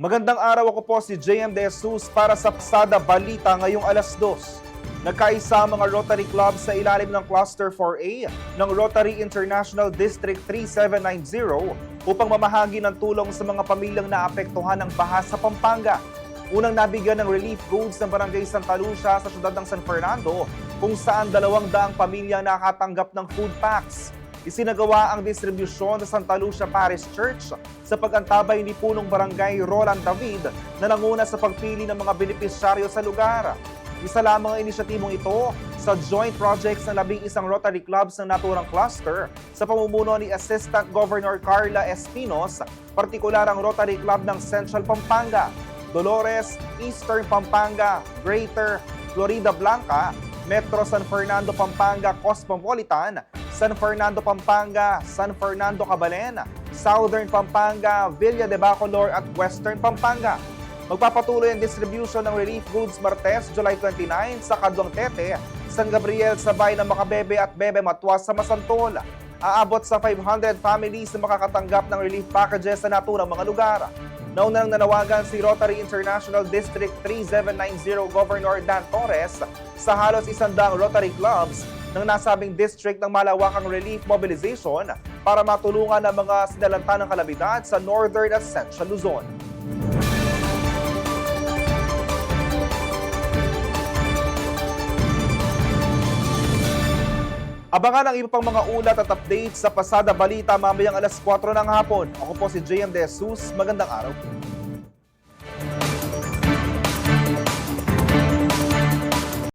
Magandang araw ako po si JM De Jesus para sa Psada Balita ngayong alas 2. Nagkaisa ang mga Rotary Club sa ilalim ng Cluster 4A ng Rotary International District 3790 upang mamahagi ng tulong sa mga pamilyang naapektuhan ng baha sa Pampanga. Unang nabigyan ng relief goods ng Barangay Santa Lucia sa siyudad ng San Fernando kung saan dalawang daang pamilya nakatanggap ng food packs. Isinagawa ang distribusyon sa Santa Lucia Parish Church sa pag-antabay ni Punong Barangay Roland David na nanguna sa pagpili ng mga benepisyaryo sa lugar. Isa lamang ang inisyatibong ito sa joint projects ng labing isang Rotary Clubs ng naturang cluster sa pamumuno ni Assistant Governor Carla Espinos, partikular ang Rotary Club ng Central Pampanga, Dolores, Eastern Pampanga, Greater Florida Blanca, Metro San Fernando Pampanga Cosmopolitan, San Fernando Pampanga, San Fernando Cabalen, Southern Pampanga, Villa de Bacolor at Western Pampanga. Magpapatuloy ang distribution ng relief goods Martes, July 29 sa Kadwang Tete, San Gabriel sa bayan ng Makabebe at Bebe Matuas sa Masantol. Aabot sa 500 families na makakatanggap ng relief packages sa naturang mga lugar. Naunang nanawagan si Rotary International District 3790 Governor Dan Torres sa halos isandaang Rotary Clubs ng nasabing district ng malawakang relief mobilization para matulungan ang mga sinalanta ng kalabidad sa Northern at Central Luzon. Abangan ang iba pang mga ulat at updates sa Pasada Balita mamayang alas 4 ng hapon. Ako po si JM De Jesus. Magandang araw po.